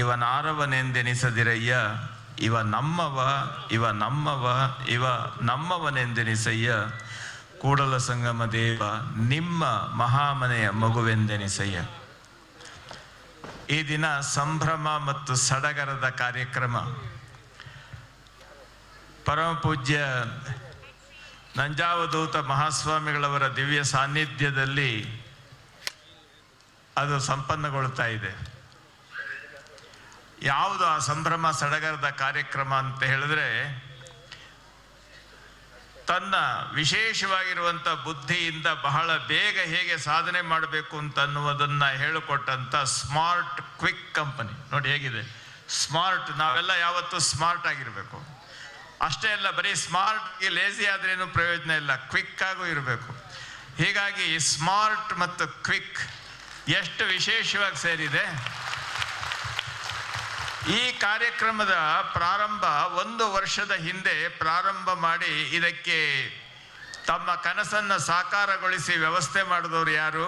ಇವನಾರವನೆಂದೆನಿಸದಿರಯ್ಯ ಇವ ನಮ್ಮವ ಇವ ನಮ್ಮವ, ಇವ ನಮ್ಮವನೆಂದೆನಿಸಯ್ಯ, ಕೂಡಲ ಸಂಗಮ ದೇವ ನಿಮ್ಮ ಮಹಾಮನೆಯ ಮಗುವೆಂದೆನಿಸಯ್ಯ. ಈ ದಿನ ಸಂಭ್ರಮ ಮತ್ತು ಸಡಗರದ ಕಾರ್ಯಕ್ರಮ. ಪರಮ ಪೂಜ್ಯ ನಂಜಾವಧೂತ ಮಹಾಸ್ವಾಮಿಗಳವರ ದಿವ್ಯ ಸಾನ್ನಿಧ್ಯದಲ್ಲಿ ಅದು ಸಂಪನ್ನಗೊಳ್ತಾ ಇದೆ. ಯಾವುದು ಆ ಸಂಭ್ರಮ ಸಡಗರದ ಕಾರ್ಯಕ್ರಮ ಅಂತ ಹೇಳಿದ್ರೆ, ತನ್ನ ವಿಶೇಷವಾಗಿರುವಂಥ ಬುದ್ಧಿಯಿಂದ ಬಹಳ ಬೇಗ ಹೇಗೆ ಸಾಧನೆ ಮಾಡಬೇಕು ಅಂತ ಅನ್ನುವುದನ್ನು ಹೇಳಿಕೊಟ್ಟಂಥ ಸ್ಮಾರ್ಟ್ ಕ್ವಿಕ್ ಕಂಪನಿ. ನೋಡಿ ಹೇಗಿದೆ. ಸ್ಮಾರ್ಟ್, ನಾವೆಲ್ಲ ಯಾವತ್ತೂ ಸ್ಮಾರ್ಟ್ ಆಗಿರಬೇಕು. ಅಷ್ಟೇ ಅಲ್ಲ, ಬರೀ ಸ್ಮಾರ್ಟ್ ಲೇಸಿ ಆದ್ರೇನು ಪ್ರಯೋಜನ ಇಲ್ಲ, ಕ್ವಿಕ್ ಆಗೂ ಇರಬೇಕು. ಹೀಗಾಗಿ ಸ್ಮಾರ್ಟ್ ಮತ್ತು ಕ್ವಿಕ್ ಎಷ್ಟು ವಿಶೇಷವಾಗಿ ಸೇರಿದೆ ಈ ಕಾರ್ಯಕ್ರಮದ ಪ್ರಾರಂಭ ಒಂದು ವರ್ಷದ ಹಿಂದೆ ಪ್ರಾರಂಭ ಮಾಡಿ ಇದಕ್ಕೆ ತಮ್ಮ ಕನಸನ್ನು ಸಾಕಾರಗೊಳಿಸಿ ವ್ಯವಸ್ಥೆ ಮಾಡಿದವರು ಯಾರು?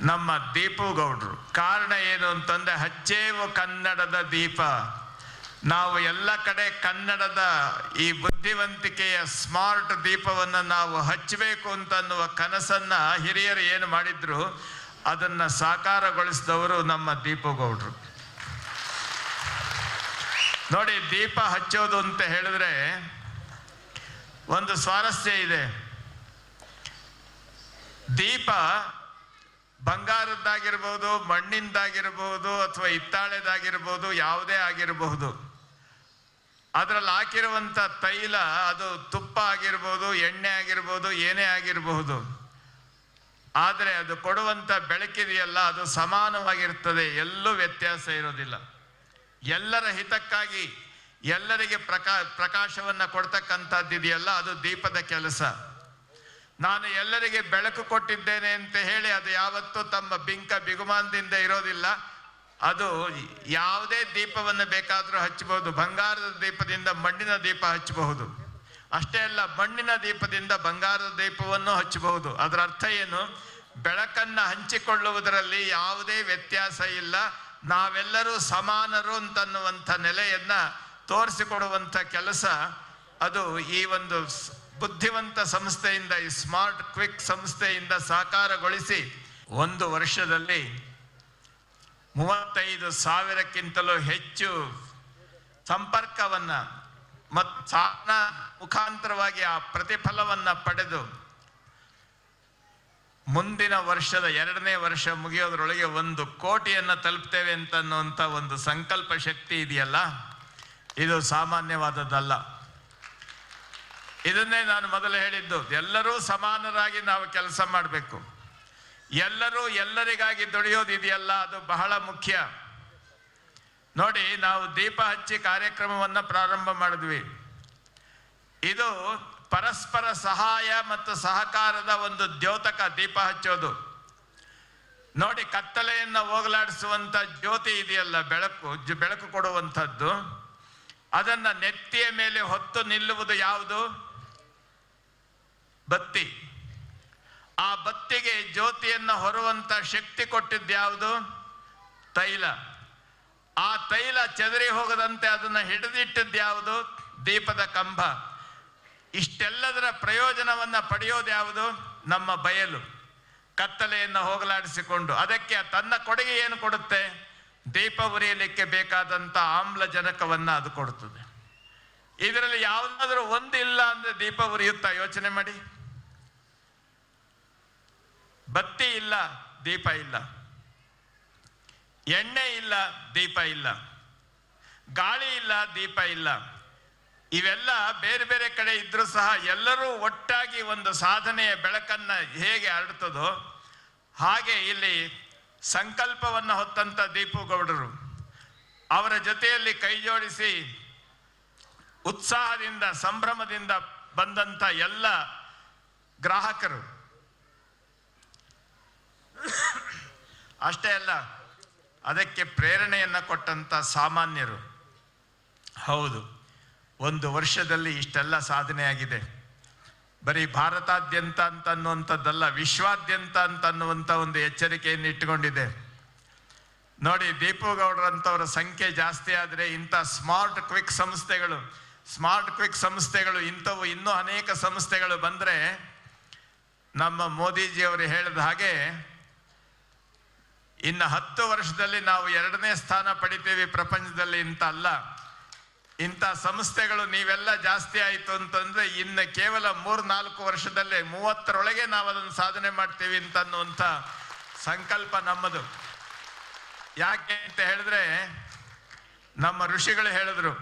ನಮ್ಮ ದೀಪು ಗೌಡ್ರು. ಕಾರಣ ಏನು ಅಂತಂದರೆ ಹಚ್ಚೇವು ಕನ್ನಡದ ದೀಪ. ನಾವು ಎಲ್ಲ ಕಡೆ ಕನ್ನಡದ ಈ ಬುದ್ಧಿವಂತಿಕೆಯ ಸ್ಮಾರ್ಟ್ ದೀಪವನ್ನು ನಾವು ಹಚ್ಚಬೇಕು ಅಂತ ಅನ್ನುವ ಕನಸನ್ನ ಹಿರಿಯರು ಏನು ಮಾಡಿದ್ರು? ಅದನ್ನು ಸಾಕಾರಗೊಳಿಸಿದವರು ನಮ್ಮ ದೀಪು ಗೌಡ್ರು. ನೋಡಿ, ದೀಪ ಹಚ್ಚೋದು ಅಂತ ಹೇಳಿದ್ರೆ ಒಂದು ಸ್ವಾರಸ್ಯ ಇದೆ. ದೀಪ ಬಂಗಾರದ್ದಾಗಿರ್ಬೋದು, ಮಣ್ಣಿಂದಾಗಿರ್ಬೋದು, ಅಥವಾ ಹಿತ್ತಾಳೆದಾಗಿರ್ಬೋದು, ಯಾವುದೇ ಆಗಿರಬಹುದು. ಅದರಲ್ಲಿ ಹಾಕಿರುವಂಥ ತೈಲ, ಅದು ತುಪ್ಪ ಆಗಿರ್ಬೋದು, ಎಣ್ಣೆ ಆಗಿರ್ಬೋದು, ಏನೇ ಆಗಿರಬಹುದು. ಆದರೆ ಅದು ಕೊಡುವಂಥ ಬೆಳಕಿದೆಯಲ್ಲ, ಅದು ಸಮಾನವಾಗಿರ್ತದೆ, ಎಲ್ಲೂ ವ್ಯತ್ಯಾಸ ಇರೋದಿಲ್ಲ. ಎಲ್ಲರ ಹಿತಕ್ಕಾಗಿ ಎಲ್ಲರಿಗೆ ಪ್ರಕಾ, ಪ್ರಕಾಶವನ್ನು ಕೊಡ್ತಕ್ಕಂಥದ್ದಿದೆಯಲ್ಲ ಅದು ದೀಪದ ಕೆಲಸ. ನಾನು ಎಲ್ಲರಿಗೆ ಬೆಳಕು ಕೊಟ್ಟಿದ್ದೇನೆ ಅಂತ ಹೇಳಿ ಅದು ಯಾವತ್ತೂ ತಮ್ಮ ಬಿಂಕ ಬಿಗುಮಾನದಿಂದ ಇರೋದಿಲ್ಲ. ಅದು ಯಾವುದೇ ದೀಪವನ್ನು ಬೇಕಾದರೂ ಹಚ್ಚಬಹುದು. ಬಂಗಾರದ ದೀಪದಿಂದ ಮಣ್ಣಿನ ದೀಪ ಹಚ್ಚಬಹುದು. ಅಷ್ಟೇ ಅಲ್ಲ, ಮಣ್ಣಿನ ದೀಪದಿಂದ ಬಂಗಾರದ ದೀಪವನ್ನು ಹಚ್ಚಬಹುದು. ಅದರ ಅರ್ಥ ಏನು? ಬೆಳಕನ್ನು ಹಂಚಿಕೊಳ್ಳುವುದರಲ್ಲಿ ಯಾವುದೇ ವ್ಯತ್ಯಾಸ ಇಲ್ಲ. ನಾವೆಲ್ಲರೂ ಸಮಾನರು ಅಂತನ್ನುವಂಥ ನೆಲೆಯನ್ನ ತೋರಿಸಿಕೊಡುವಂಥ ಕೆಲಸ ಅದು ಈ ಒಂದು ಬುದ್ಧಿವಂತ ಸಂಸ್ಥೆಯಿಂದ, ಈ ಸ್ಮಾರ್ಟ್, ಕ್ವಿಕ್ ಸಂಸ್ಥೆಯಿಂದ ಸಾಕಾರಗೊಳಿಸಿ ಒಂದು ವರ್ಷದಲ್ಲಿ ಮೂವತ್ತೈದು ಸಾವಿರಕ್ಕಿಂತಲೂ ಹೆಚ್ಚು ಸಂಪರ್ಕವನ್ನು ಮತ್ತು ಸಾಧನ ಮುಖಾಂತರವಾಗಿ ಆ ಪ್ರತಿಫಲವನ್ನು ಪಡೆದು ಮುಂದಿನ ವರ್ಷದ ಎರಡನೇ ವರ್ಷ ಮುಗಿಯೋದ್ರೊಳಗೆ ಒಂದು ಕೋಟಿಯನ್ನು ತಲುಪ್ತೇವೆ ಅಂತ ಅನ್ನುವಂಥ ಒಂದು ಸಂಕಲ್ಪ ಶಕ್ತಿ ಇದೆಯಲ್ಲ? ಇದು ಸಾಮಾನ್ಯವಾದದ್ದಲ್ಲ. ಇದನ್ನೇ ನಾನು ಮೊದಲು ಹೇಳಿದ್ದು, ಎಲ್ಲರೂ ಸಮಾನರಾಗಿ ನಾವು ಕೆಲಸ ಮಾಡಬೇಕು. ಎಲ್ಲರೂ ಎಲ್ಲರಿಗಾಗಿ ದುಡಿಯೋದಿದೆಯಲ್ಲ ಅದು ಬಹಳ ಮುಖ್ಯ. ನೋಡಿ, ನಾವು ದೀಪ ಹಚ್ಚಿ ಕಾರ್ಯಕ್ರಮವನ್ನು ಪ್ರಾರಂಭ ಮಾಡಿದ್ವಿ. ಇದು ಪರಸ್ಪರ ಸಹಾಯ ಮತ್ತು ಸಹಕಾರದ ಒಂದು ದ್ಯೋತಕ ದೀಪ ಹಚ್ಚೋದು. ನೋಡಿ, ಕತ್ತಲೆಯನ್ನು ಹೋಗಲಾಡಿಸುವಂತ ಜ್ಯೋತಿ ಇದೆಯಲ್ಲ, ಬೆಳಕು ಬೆಳಕು ಕೊಡುವಂಥದ್ದು. ಅದನ್ನ ನೆತ್ತಿಯ ಮೇಲೆ ಹೊತ್ತು ನಿಲ್ಲುವುದು ಯಾವುದು? ಬತ್ತಿ. ಆ ಬತ್ತಿಗೆ ಜ್ಯೋತಿಯನ್ನು ಹೊರುವಂತ ಶಕ್ತಿ ಕೊಟ್ಟಿದ್ದು ಯಾವುದು? ತೈಲ. ಆ ತೈಲ ಚದರಿ ಹೋಗದಂತೆ ಅದನ್ನು ಹಿಡಿದಿಟ್ಟಿದ್ದು ಯಾವುದು? ದೀಪದ ಕಂಬ. ಇಷ್ಟೆಲ್ಲದರ ಪ್ರಯೋಜನವನ್ನು ಪಡೆಯೋದು ಯಾವುದು? ನಮ್ಮ ಬಯಲು. ಕತ್ತಲೆಯನ್ನು ಹೋಗಲಾಡಿಸಿಕೊಂಡು. ಅದಕ್ಕೆ ತನ್ನ ಕೊಡುಗೆ ಏನು ಕೊಡುತ್ತೆ? ದೀಪ ಉರಿಯಲಿಕ್ಕೆ ಬೇಕಾದಂಥ ಆಮ್ಲಜನಕವನ್ನು ಅದು ಕೊಡುತ್ತದೆ ಇದರಲ್ಲಿ ಯಾವುದಾದ್ರೂ ಒಂದು ಇಲ್ಲ ಅಂದರೆ ದೀಪ ಉರಿಯುತ್ತಾ? ಯೋಚನೆ ಮಾಡಿ. ಬತ್ತಿ ಇಲ್ಲ, ದೀಪ ಇಲ್ಲ. ಎಣ್ಣೆ ಇಲ್ಲ, ದೀಪ ಇಲ್ಲ. ಗಾಳಿ ಇಲ್ಲ, ದೀಪ ಇಲ್ಲ. ಇವೆಲ್ಲ ಬೇರೆ ಬೇರೆ ಕಡೆ ಇದ್ರೂ ಸಹ ಎಲ್ಲರೂ ಒಟ್ಟಾಗಿ ಒಂದು ಸಾಧನೆಯ ಬೆಳಕನ್ನ ಹೇಗೆ ಹರಡ್ತದೋ ಹಾಗೆ ಇಲ್ಲಿ ಸಂಕಲ್ಪವನ್ನು ಹೊತ್ತಂತ ದೀಪು ಗೌಡರು ಅವರ ಜೊತೆಯಲ್ಲಿ ಕೈ ಜೋಡಿಸಿ ಉತ್ಸಾಹದಿಂದ, ಸಂಭ್ರಮದಿಂದ ಬಂದಂತ ಎಲ್ಲ ಗ್ರಾಹಕರು. ಅಷ್ಟೇ ಅಲ್ಲ, ಅದಕ್ಕೆ ಪ್ರೇರಣೆಯನ್ನು ಕೊಟ್ಟಂತ ಸಾಮಾನ್ಯರು. ಹೌದು. ಒಂದು ವರ್ಷದಲ್ಲಿ ಇಷ್ಟೆಲ್ಲ ಸಾಧನೆ ಆಗಿದೆ ಬರೀ ಭಾರತಾದ್ಯಂತ ಅಂತ ಅನ್ನುವಂಥದ್ದಲ್ಲ ವಿಶ್ವಾದ್ಯಂತ ಅಂತ ಅನ್ನುವಂಥ ಒಂದು ಎಚ್ಚರಿಕೆಯನ್ನು ಇಟ್ಟುಕೊಂಡಿದೆ. ನೋಡಿ ದೀಪುಗೌಡರಂಥವ್ರ ಸಂಖ್ಯೆ ಜಾಸ್ತಿ ಆದರೆ ಇಂಥ ಸ್ಮಾರ್ಟ್ ಕ್ವಿಕ್ ಸಂಸ್ಥೆಗಳು, ಸ್ಮಾರ್ಟ್ ಕ್ವಿಕ್ ಸಂಸ್ಥೆಗಳು ಇಂಥವು ಇನ್ನೂ ಅನೇಕ ಸಂಸ್ಥೆಗಳು ಬಂದರೆ ನಮ್ಮ ಮೋದಿಜಿಯವರು ಹೇಳಿದ ಹಾಗೆ ಇನ್ನು ಹತ್ತು ವರ್ಷದಲ್ಲಿ ನಾವು ಎರಡನೇ ಸ್ಥಾನ ಪಡಿತೀವಿ ಪ್ರಪಂಚದಲ್ಲಿ ಇಂಥ ಅಲ್ಲ. ಇಂಥ ಸಂಸ್ಥೆಗಳು ನೀವೆಲ್ಲ ಜಾಸ್ತಿ ಆಯಿತು ಅಂತಂದ್ರೆ ಇನ್ನು ಕೇವಲ ಮೂರ್ ನಾಲ್ಕು ವರ್ಷದಲ್ಲೇ ಮೂವತ್ತರೊಳಗೆ ನಾವು ಅದನ್ನು ಸಾಧನೆ ಮಾಡ್ತೀವಿ ಅಂತ ಅನ್ನುವಂಥ ಸಂಕಲ್ಪ ನಮ್ಮದು. ಯಾಕೆ ಅಂತ ಹೇಳಿದ್ರೆ ನಮ್ಮ ಋಷಿಗಳು ಹೇಳಿದ್ರು,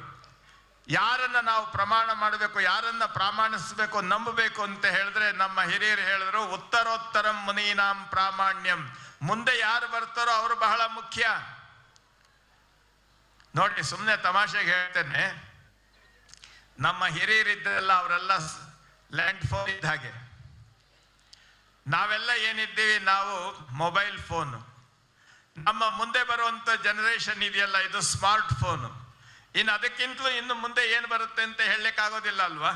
ಯಾರನ್ನ ನಾವು ಪ್ರಮಾಣ ಮಾಡಬೇಕು, ಯಾರನ್ನ ಪ್ರಾಮಾಣಿಸಬೇಕು, ನಂಬಬೇಕು ಅಂತ ಹೇಳಿದ್ರೆ ನಮ್ಮ ಹಿರಿಯರು ಹೇಳಿದ್ರು, ಉತ್ತರೋತ್ತರಂ ಮುನೀನಾಂ ಪ್ರಾಮಾಣ್ಯಂ. ಮುಂದೆ ಯಾರು ಬರ್ತಾರೋ ಅವರು ಬಹಳ ಮುಖ್ಯ. ನೋಡಿ ಸುಮ್ಮನೆ ತಮಾಷೆಗೆ ಹೇಳ್ತೇನೆ. ನಮ್ಮ ಹಿರಿಯರಿದ್ದರೆಲ್ಲ ಅವರೆಲ್ಲ ಲ್ಯಾಂಡ್ ಫೋನ್ ಇದ್ದ ಹಾಗೆ. ನಾವೆಲ್ಲ ಏನಿದ್ದೀವಿ? ನಾವು ಮೊಬೈಲ್ ಫೋನು. ನಮ್ಮ ಮುಂದೆ ಬರುವಂಥ ಜನರೇಷನ್ ಇದೆಯಲ್ಲ, ಇದು ಸ್ಮಾರ್ಟ್ ಫೋನು. ಇನ್ನು ಅದಕ್ಕಿಂತಲೂ ಇನ್ನು ಮುಂದೆ ಏನು ಬರುತ್ತೆ ಅಂತ ಹೇಳಲಿಕ್ಕಾಗೋದಿಲ್ಲ ಅಲ್ವಾ?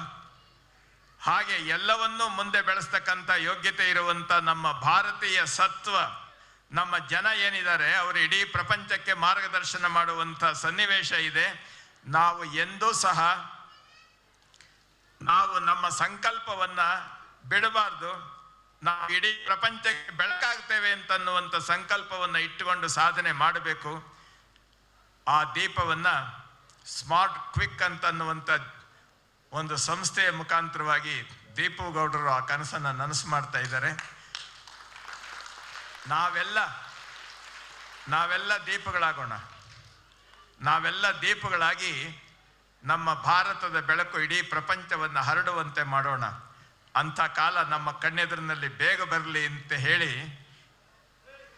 ಹಾಗೆ ಎಲ್ಲವನ್ನೂ ಮುಂದೆ ಬೆಳೆಸ್ತಕ್ಕಂಥ ಯೋಗ್ಯತೆ ಇರುವಂತ ನಮ್ಮ ಭಾರತೀಯ ಸತ್ವ ನಮ್ಮ ಜನ ಏನಿದ್ದಾರೆ, ಅವರು ಇಡೀ ಪ್ರಪಂಚಕ್ಕೆ ಮಾರ್ಗದರ್ಶನ ಮಾಡುವಂಥ ಸನ್ನಿವೇಶ ಇದೆ. ನಾವು ಎಂದೂ ಸಹ ನಾವು ನಮ್ಮ ಸಂಕಲ್ಪವನ್ನ ಬಿಡಬಾರ್ದು. ನಾವು ಇಡೀ ಪ್ರಪಂಚಕ್ಕೆ ಬೆಳಕಾಗ್ತೇವೆ ಅಂತನ್ನುವಂಥ ಸಂಕಲ್ಪವನ್ನ ಇಟ್ಟುಕೊಂಡು ಸಾಧನೆ ಮಾಡಬೇಕು. ಆ ದೀಪವನ್ನ ಸ್ಮಾರ್ಟ್, ಕ್ವಿಕ್ ಅಂತನ್ನುವಂಥ ಒಂದು ಸಂಸ್ಥೆಯ ಮುಖಾಂತರವಾಗಿ ದೀಪು ಗೌಡರು ಆ ಕನಸನ್ನು ನನಸು ಮಾಡ್ತಾ ಇದ್ದಾರೆ. ನಾವೆಲ್ಲ ನಾವೆಲ್ಲ ದೀಪಗಳಾಗೋಣ. ನಾವೆಲ್ಲ ದೀಪಗಳಾಗಿ ನಮ್ಮ ಭಾರತದ ಬೆಳಕು ಇಡೀ ಪ್ರಪಂಚವನ್ನು ಹರಡುವಂತೆ ಮಾಡೋಣ. ಅಂಥ ಕಾಲ ನಮ್ಮ ಕಣ್ಣೆದುರಿನಲ್ಲಿ ಬೇಗ ಬರಲಿ ಅಂತ ಹೇಳಿ,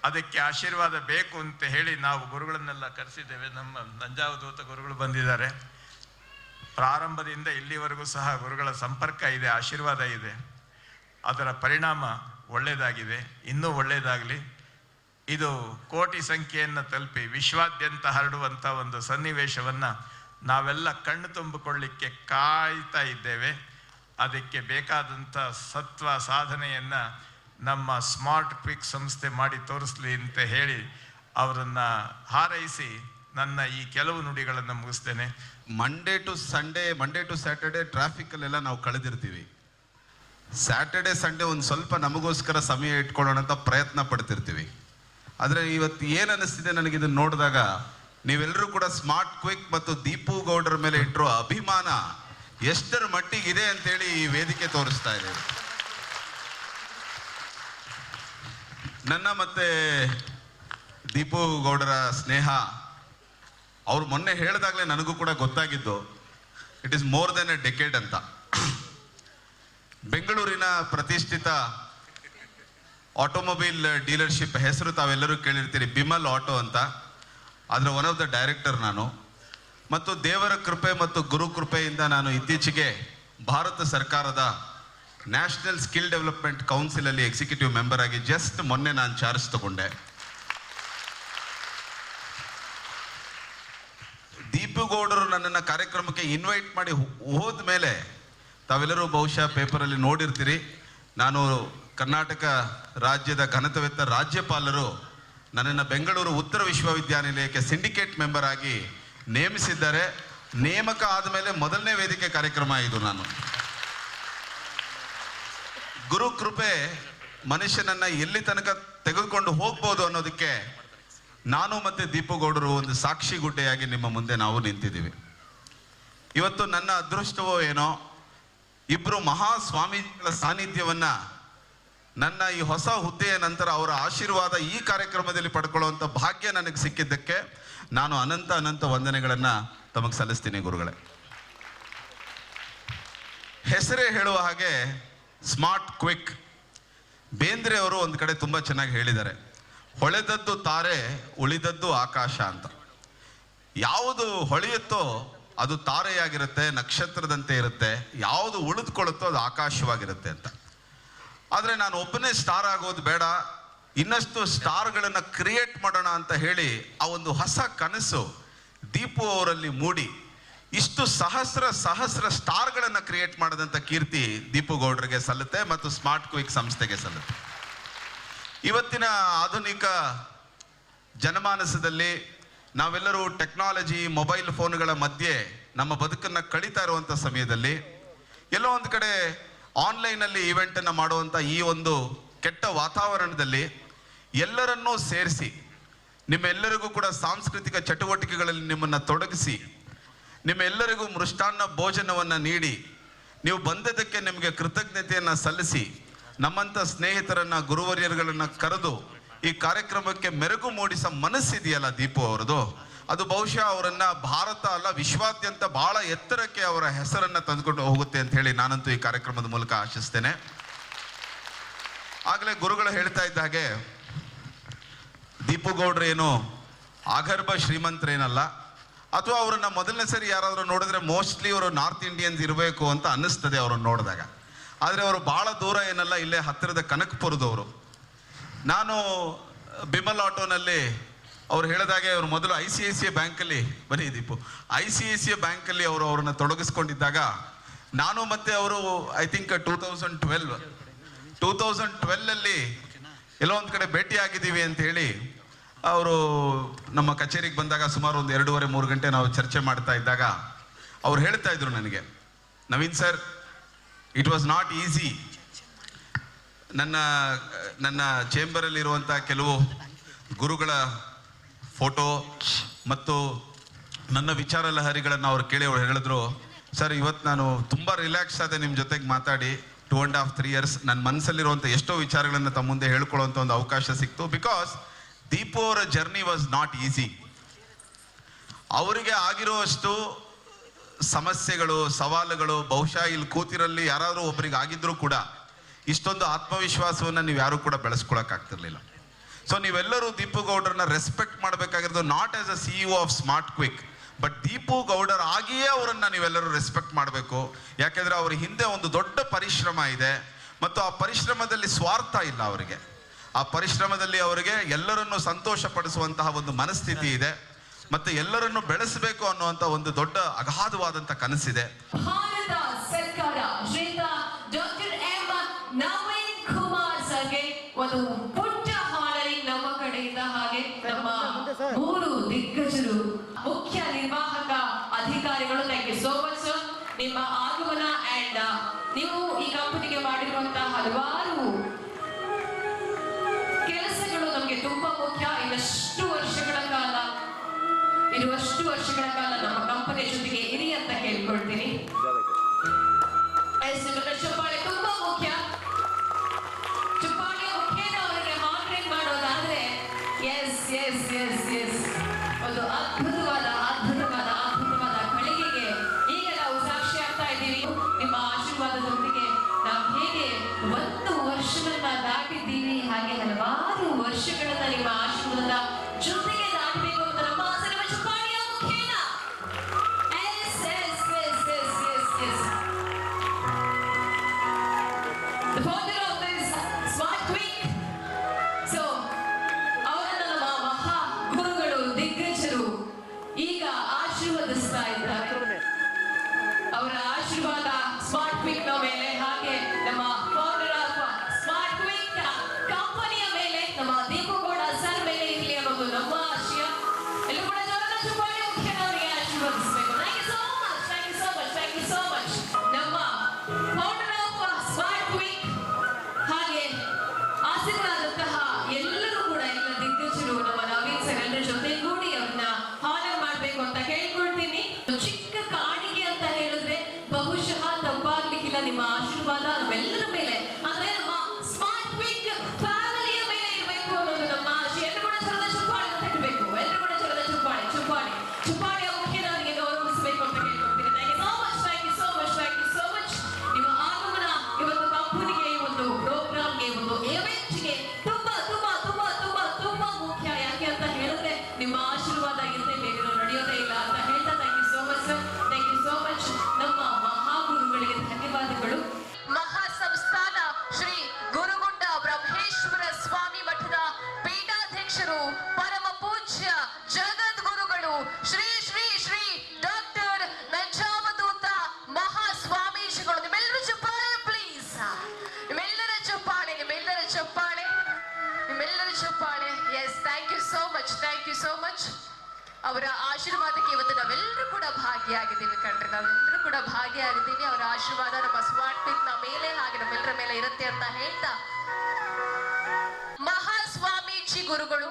ಅದಕ್ಕೆ ಆಶೀರ್ವಾದ ಬೇಕು ಅಂತ ಹೇಳಿ ನಾವು ಗುರುಗಳನ್ನೆಲ್ಲ ಕರೆಸಿದ್ದೇವೆ. ನಮ್ಮ ನಂಜಾವಧೂತ ಗುರುಗಳು ಬಂದಿದ್ದಾರೆ. ಪ್ರಾರಂಭದಿಂದ ಇಲ್ಲಿವರೆಗೂ ಸಹ ಗುರುಗಳ ಸಂಪರ್ಕ ಇದೆ, ಆಶೀರ್ವಾದ ಇದೆ. ಅದರ ಪರಿಣಾಮ ಒಳ್ಳೆಯದಾಗಿದೆ ಇನ್ನೂ ಒಳ್ಳೆಯದಾಗಲಿ ಇದು ಕೋಟಿ ಸಂಖ್ಯೆಯನ್ನು ತಲುಪಿ ವಿಶ್ವಾದ್ಯಂತ ಹರಡುವಂಥ ಒಂದು ಸನ್ನಿವೇಶವನ್ನು ನಾವೆಲ್ಲ ಕಣ್ಣು ತುಂಬಿಕೊಳ್ಳಿಕ್ಕೆ ಕಾಯ್ತಾ ಇದ್ದೇವೆ. ಅದಕ್ಕೆ ಬೇಕಾದಂಥ ಸತ್ವ ಸಾಧನೆಯನ್ನು ನಮ್ಮ ಸ್ಮಾರ್ಟ್ ಪಿಕ್ ಸಂಸ್ಥೆ ಮಾಡಿ ತೋರಿಸ್ಲಿ ಅಂತ ಹೇಳಿ ಅವರನ್ನು ಹಾರೈಸಿ ನನ್ನ ಈ ಕೆಲವು ನುಡಿಗಳನ್ನು ಮುಗಿಸ್ತೇನೆ. Monday to Sunday Monday to Saturday ಟ್ರಾಫಿಕಲ್ಲೆಲ್ಲ ನಾವು ಕಳೆದಿರ್ತೀವಿ. ಸ್ಯಾಟರ್ಡೇ ಸಂಡೇ ಒಂದು ಸ್ವಲ್ಪ ನಮಗೋಸ್ಕರ ಸಮಯ ಇಟ್ಕೊಳ್ಳೋಣ ಅಂತ ಪ್ರಯತ್ನ ಪಡ್ತಿರ್ತೀವಿ. ಆದರೆ ಇವತ್ತು ಏನು ಅನ್ನಿಸ್ತಿದೆ ನನಗೆ ಇದನ್ನು ನೋಡಿದಾಗ ನೀವೆಲ್ಲರೂ ಕೂಡ ಸ್ಮಾರ್ಟ್ ಕ್ವಿಕ್ ಮತ್ತು ದೀಪು ಗೌಡರ ಮೇಲೆ ಇಟ್ಟಿರೋ ಅಭಿಮಾನ ಎಷ್ಟರ ಮಟ್ಟಿಗಿದೆ ಅಂತೇಳಿ ಈ ವೇದಿಕೆ ತೋರಿಸ್ತಾ ಇದೆ. ನನ್ನ ಮತ್ತೆ ದೀಪು ಗೌಡರ ಸ್ನೇಹ, ಅವ್ರು ಮೊನ್ನೆ ಹೇಳಿದಾಗಲೇ ನನಗೂ ಕೂಡ ಗೊತ್ತಾಗಿದ್ದು it is more than a decade ಅಂತ. ಬೆಂಗಳೂರಿನ ಪ್ರತಿಷ್ಠಿತ ಆಟೋಮೊಬೈಲ್ ಡೀಲರ್ಶಿಪ್ ಹೆಸರು ತಾವೆಲ್ಲರೂ ಕೇಳಿರ್ತೀರಿ, ಬಿಮಲ್ ಆಟೋ ಅಂತ. ಅದರ ಒನ್ ಆಫ್ ದ ಡೈರೆಕ್ಟರ್ ನಾನು. ಮತ್ತು ದೇವರ ಕೃಪೆ ಮತ್ತು ಗುರು ಕೃಪೆಯಿಂದ ನಾನು ಇತ್ತೀಚೆಗೆ ಭಾರತ ಸರ್ಕಾರದ ನ್ಯಾಷನಲ್ ಸ್ಕಿಲ್ ಡೆವಲಪ್ಮೆಂಟ್ ಕೌನ್ಸಿಲಲ್ಲಿ ಎಕ್ಸಿಕ್ಯೂಟಿವ್ ಮೆಂಬರ್ ಆಗಿ ಜಸ್ಟ್ ಮೊನ್ನೆ ನಾನು ಚಾರ್ಜ್ ತಗೊಂಡೆ. ದೀಪುಗೌಡರು ನನ್ನನ್ನು ಕಾರ್ಯಕ್ರಮಕ್ಕೆ ಇನ್ವೈಟ್ ಮಾಡಿ ಹೋದ ಮೇಲೆ ತಾವೆಲ್ಲರೂ ಬಹುಶಃ ಪೇಪರಲ್ಲಿ ನೋಡಿರ್ತೀರಿ. ನಾನು ಕರ್ನಾಟಕ ರಾಜ್ಯದ ಘನತವೆತ್ತ ರಾಜ್ಯಪಾಲರು ನನ್ನನ್ನು ಬೆಂಗಳೂರು ಉತ್ತರ ವಿಶ್ವವಿದ್ಯಾನಿಲಯಕ್ಕೆ ಸಿಂಡಿಕೇಟ್ ಮೆಂಬರ್ ಆಗಿ ನೇಮಿಸಿದ್ದಾರೆ. ನೇಮಕ ಆದಮೇಲೆ ಮೊದಲನೇ ವೇದಿಕೆ ಕಾರ್ಯಕ್ರಮ ಇದು ನಾನು. ಗುರು ಕೃಪೆ ಮನುಷ್ಯನನ್ನು ಎಲ್ಲಿ ತನಕ ತೆಗೆದುಕೊಂಡು ಹೋಗ್ಬೋದು ಅನ್ನೋದಕ್ಕೆ ನಾನು ಮತ್ತು ದೀಪಗೌಡರು ಒಂದು ಸಾಕ್ಷಿ ಗುಡ್ಡೆಯಾಗಿ ನಿಮ್ಮ ಮುಂದೆ ನಾವು ನಿಂತಿದ್ದೀವಿ. ಇವತ್ತು ನನ್ನ ಅದೃಷ್ಟವೋ ಏನೋ ಇಬ್ರು ಮಹಾ ಸ್ವಾಮೀಜಿಗಳ ಸಾನ್ನಿಧ್ಯವನ್ನ ನನ್ನ ಈ ಹೊಸ ಹುದ್ದೆಯ ನಂತರ ಅವರ ಆಶೀರ್ವಾದ ಈ ಕಾರ್ಯಕ್ರಮದಲ್ಲಿ ಪಡ್ಕೊಳ್ಳುವಂಥ ಭಾಗ್ಯ ನನಗೆ ಸಿಕ್ಕಿದ್ದಕ್ಕೆ ನಾನು ಅನಂತ ಅನಂತ ವಂದನೆಗಳನ್ನು ತಮಗೆ ಸಲ್ಲಿಸ್ತೀನಿ ಗುರುಗಳೇ. ಹೆಸರೇ ಹೇಳುವ ಹಾಗೆ ಸ್ಮಾರ್ಟ್ ಕ್ವಿಕ್. ಬೇಂದ್ರೆ ಅವರು ಒಂದು ಕಡೆ ತುಂಬ ಚೆನ್ನಾಗಿ ಹೇಳಿದ್ದಾರೆ. ಹೊಳೆದದ್ದು ತಾರೆ, ಉಳಿದದ್ದು ಆಕಾಶ ಅಂತ. ಯಾವುದು ಹೊಳೆಯುತ್ತೋ ಅದು ತಾರೆಯಾಗಿರುತ್ತೆ, ನಕ್ಷತ್ರದಂತೆ ಇರುತ್ತೆ, ಯಾವುದು ಉಳಿದುಕೊಳ್ಳುತ್ತೋ ಅದು ಆಕಾಶವಾಗಿರುತ್ತೆ ಅಂತ. ಆದರೆ ನಾನು ಒಬ್ಬನೇ ಸ್ಟಾರ್ ಆಗೋದು ಬೇಡ, ಇನ್ನಷ್ಟು ಸ್ಟಾರ್ಗಳನ್ನು ಕ್ರಿಯೇಟ್ ಮಾಡೋಣ ಅಂತ ಹೇಳಿ ಆ ಒಂದು ಹೊಸ ಕನಸು ದೀಪು ಅವರಲ್ಲಿ ಮೂಡಿ, ಇಷ್ಟು ಸಹಸ್ರ ಸಹಸ್ರ ಸ್ಟಾರ್ಗಳನ್ನು ಕ್ರಿಯೇಟ್ ಮಾಡಿದಂಥ ಕೀರ್ತಿ ದೀಪು ಗೌಡ್ರಿಗೆ ಸಲ್ಲುತ್ತೆ ಮತ್ತು ಸ್ಮಾರ್ಟ್ ಕ್ವಿಕ್ ಸಂಸ್ಥೆಗೆ ಸಲ್ಲುತ್ತೆ. ಇವತ್ತಿನ ಆಧುನಿಕ ಜನಮಾನಸದಲ್ಲಿ ನಾವೆಲ್ಲರೂ ಟೆಕ್ನಾಲಜಿ, ಮೊಬೈಲ್ ಫೋನ್ಗಳ ಮಧ್ಯೆ ನಮ್ಮ ಬದುಕನ್ನು ಕಳೀತಾ ಇರುವಂಥ ಸಮಯದಲ್ಲಿ ಎಲ್ಲೋ ಒಂದು ಕಡೆ ಆನ್ಲೈನಲ್ಲಿ ಈವೆಂಟನ್ನು ಮಾಡುವಂಥ ಈ ಒಂದು ಕೆಟ್ಟ ವಾತಾವರಣದಲ್ಲಿ ಎಲ್ಲರನ್ನೂ ಸೇರಿಸಿ, ನಿಮ್ಮೆಲ್ಲರಿಗೂ ಕೂಡ ಸಾಂಸ್ಕೃತಿಕ ಚಟುವಟಿಕೆಗಳಲ್ಲಿ ನಿಮ್ಮನ್ನು ತೊಡಗಿಸಿ, ನಿಮ್ಮೆಲ್ಲರಿಗೂ ಮೃಷ್ಟಾನ್ನ ಭೋಜನವನ್ನು ನೀಡಿ, ನೀವು ಬಂದದಕ್ಕೆ ನಿಮಗೆ ಕೃತಜ್ಞತೆಯನ್ನು ಸಲ್ಲಿಸಿ ನಮ್ಮಂಥ ಸ್ನೇಹಿತರನ್ನ, ಗುರುವರ್ಯರುಗಳನ್ನು ಕರೆದು ಈ ಕಾರ್ಯಕ್ರಮಕ್ಕೆ ಮೆರುಗು ಮೂಡಿಸೋ ಮನಸ್ಸಿದೆಯಲ್ಲ ದೀಪು ಅವರದು ಅದು ಬಹುಶಃ ಅವರನ್ನ ಭಾರತ ಅಲ್ಲ, ವಿಶ್ವಾದ್ಯಂತ ಬಹಳ ಎತ್ತರಕ್ಕೆ ಅವರ ಹೆಸರನ್ನ ತಂದುಕೊಂಡು ಹೋಗುತ್ತೆ ಅಂತ ಹೇಳಿ ನಾನಂತೂ ಈ ಕಾರ್ಯಕ್ರಮದ ಮೂಲಕ ಆಶಿಸ್ತೇನೆ. ಆಗಲೇ ಗುರುಗಳು ಹೇಳ್ತಾ ಇದ್ದ ಹಾಗೆ, ದೀಪು ಗೌಡ್ರು ಏನು ಆಗರ್ಭ ಶ್ರೀಮಂತರೇನಲ್ಲ ಅಥವಾ ಅವರನ್ನ ಮೊದಲನೇ ಸರಿ ಯಾರಾದರೂ ನೋಡಿದ್ರೆ ಮೋಸ್ಟ್ಲಿ ಅವರು ನಾರ್ತ್ ಇಂಡಿಯನ್ಸ್ ಇರಬೇಕು ಅಂತ ಅನ್ನಿಸ್ತದೆ ಅವರನ್ನು ನೋಡಿದಾಗ. ಆದರೆ ಅವರು ಭಾಳ ದೂರ ಏನಲ್ಲ, ಇಲ್ಲೇ ಹತ್ತಿರದ ಕನಕಪುರದವರು. ನಾನು ಬಿಮಲ್ ಆಟೋನಲ್ಲಿ ಅವ್ರು ಹೇಳಿದಾಗೆ ಅವರು ಮೊದಲು I C I C I ಬ್ಯಾಂಕಲ್ಲಿ, ಬನ್ನಿ Deepu. I C I C I ಬ್ಯಾಂಕಲ್ಲಿ ಅವರು ಅವ್ರನ್ನ ತೊಡಗಿಸ್ಕೊಂಡಿದ್ದಾಗ ನಾನು ಮತ್ತೆ ಅವರು, I think, two thousand twelve, two thousand ಟ್ವೆಲ್ಲಲ್ಲಿ ಎಲ್ಲೋ ಒಂದು ಕಡೆ ಭೇಟಿ ಆಗಿದ್ದೀವಿ ಅಂತ ಹೇಳಿ ಅವರು ನಮ್ಮ ಕಚೇರಿಗೆ ಬಂದಾಗ ಸುಮಾರು ಒಂದು ಎರಡೂವರೆ, ಮೂರು ಗಂಟೆ ನಾವು ಚರ್ಚೆ ಮಾಡ್ತಾ ಇದ್ದಾಗ ಅವ್ರು ಹೇಳ್ತಾ ಇದ್ರು ನನಗೆ, Naveen sir it was not easy ನನ್ನ ನನ್ನ ಚೇಂಬರಲ್ಲಿರುವಂಥ ಕೆಲವು ಗುರುಗಳ ಫೋಟೋ ಮತ್ತು ನನ್ನ ವಿಚಾರ ಲಹರಿಗಳನ್ನು ಅವ್ರು ಕೇಳಿ ಅವ್ರು ಹೇಳಿದ್ರು, ಸರ್, ಇವತ್ತು ನಾನು ತುಂಬ ರಿಲ್ಯಾಕ್ಸ್ ಆದೆ ನಿಮ್ಮ ಜೊತೆಗೆ ಮಾತಾಡಿ two and half three years ನನ್ನ ಮನಸ್ಸಲ್ಲಿರುವಂಥ ಎಷ್ಟೋ ವಿಚಾರಗಳನ್ನು ತಮ್ಮ ಮುಂದೆ ಹೇಳ್ಕೊಳ್ಳುವಂಥ ಒಂದು ಅವಕಾಶ ಸಿಕ್ತು ಬಿಕಾಸ್ ದೀಪು ಅವರ ಜರ್ನಿ ವಾಸ್ ನಾಟ್ ಈಸಿ ಅವರಿಗೆ ಆಗಿರುವಷ್ಟು ಸಮಸ್ಯೆಗಳು, ಸವಾಲುಗಳು, ಬಹುಶಃ ಇಲ್ಲಿ ಕೂತಿರಲ್ಲಿ ಯಾರಾದರೂ ಒಬ್ಬರಿಗೆ ಆಗಿದ್ದರೂ ಕೂಡ ಇಷ್ಟೊಂದು ಆತ್ಮವಿಶ್ವಾಸವನ್ನು ನೀವು ಯಾರು ಕೂಡ ಬೆಳೆಸ್ಕೊಳಕ್ಕಾಗ್ತಿರ್ಲಿಲ್ಲ ಸೊ ನೀವೆಲ್ಲರೂ ದೀಪು ಗೌಡರನ್ನ ರೆಸ್ಪೆಕ್ಟ್ ಮಾಡಬೇಕಾಗಿರೋದು not as a CEO of Smart Quick but Deepu Goudar ಆಗಿಯೇ ಅವರನ್ನು ನೀವೆಲ್ಲರೂ ರೆಸ್ಪೆಕ್ಟ್ ಮಾಡಬೇಕು. ಯಾಕೆಂದರೆ ಅವ್ರ ಹಿಂದೆ ಒಂದು ದೊಡ್ಡ ಪರಿಶ್ರಮ ಇದೆ ಮತ್ತು ಆ ಪರಿಶ್ರಮದಲ್ಲಿ ಸ್ವಾರ್ಥ ಇಲ್ಲ ಅವರಿಗೆ. ಆ ಪರಿಶ್ರಮದಲ್ಲಿ ಅವರಿಗೆ ಎಲ್ಲರನ್ನು ಸಂತೋಷ ಪಡಿಸುವಂತಹ ಒಂದು ಮನಸ್ಥಿತಿ ಇದೆ ಮತ್ತೆ ಎಲ್ಲರನ್ನು ಬೆಳೆಸಬೇಕು ಅನ್ನುವಂಥ ಒಂದು ದೊಡ್ಡ ಅಗಾಧವಾದಂಥ ಕನಸಿದೆ ಭಾರತ ಸರ್ಕಾರ ಶ್ರೀಯುತ ಡಾಕ್ಟರ್ ಎಂ ನವೀನ್ ಕುಮಾರ್ ಸರ್ಗೆ ಒಂದು ಪುಟ್ಟ ಹಾಲಲ್ಲಿ ನಮ್ಮ ಕಡೆಯಿಂದ ಹಾಗೆ ನಮ್ಮ ಮೂರು ದಿಗ್ಗಜರು ಮುಖ್ಯ ನಿರ್ವಾಹಕ ಅಧಿಕಾರಿಗಳು thank you so much sir ನಿಮ್ಮ ಆಗಮನ ಅಂಡ್ ನೀವು ಈ ಕಂಪನಿಗೆ ಮಾಡಿರುವಂತಹ ಹಲವಾರು ಕೆಲಸಗಳು ನಮಗೆ ತುಂಬಾ ಮುಖ್ಯ. ಇನ್ನಷ್ಟು ವರ್ಷಗಳ ಕಾಲ ಇರುವಷ್ಟು ವರ್ಷಗಳ ಕಾಲ ಇರುತ್ತೆ ಅಂತ ಹೇಳ್ತಾ, ಮಹಾಸ್ವಾಮೀಜಿ ಗುರುಗಳು,